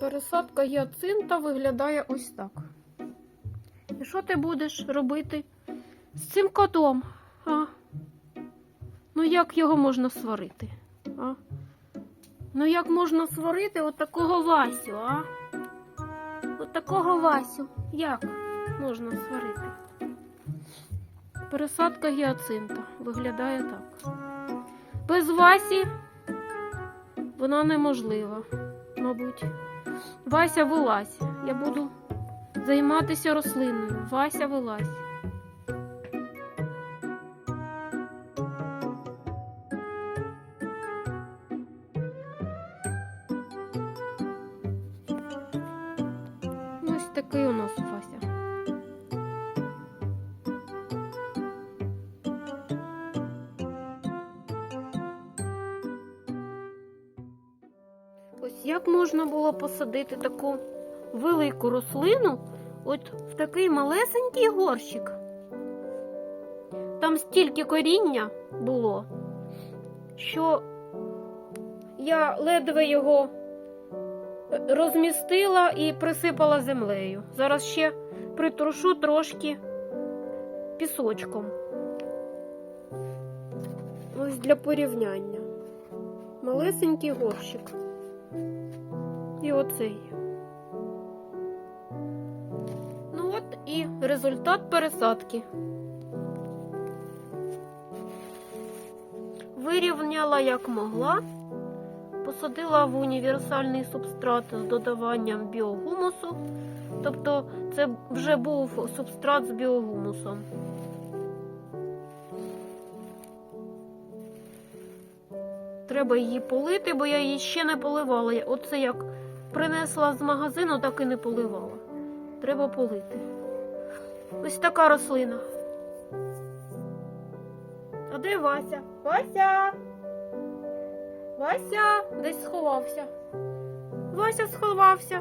Пересадка гіацинта виглядає ось так. І що ти будеш робити з цим котом? А? Ну як його можна сварити? А? Ну як можна сварити от такого Васю, а? От такого Васю. Як можна сварити? Пересадка гіацинта виглядає так. Без Васі вона неможлива, мабуть. Вася вилазь. Я буду займатися рослиною. Вася вилазь. Ось такий у нас Ось як можна було посадити таку велику рослину от в такий малесенький горщик. Там стільки коріння було, що я ледве його е, розмістила і присипала землею. Зараз ще притрушу трошки пісочком. Ось для порівняння. Малесенький горщик. І оцей. Ну от і результат пересадки. Вирівняла як могла, посадила в універсальний субстрат з додаванням біогумусу. Тобто це вже був субстрат з біогумусом. Треба її полити, бо я її ще не поливала. Оце як принесла з магазину, так і не поливала. Треба полити. Ось така рослина. А де Вася? Вася? Вася десь сховався. Вася сховався.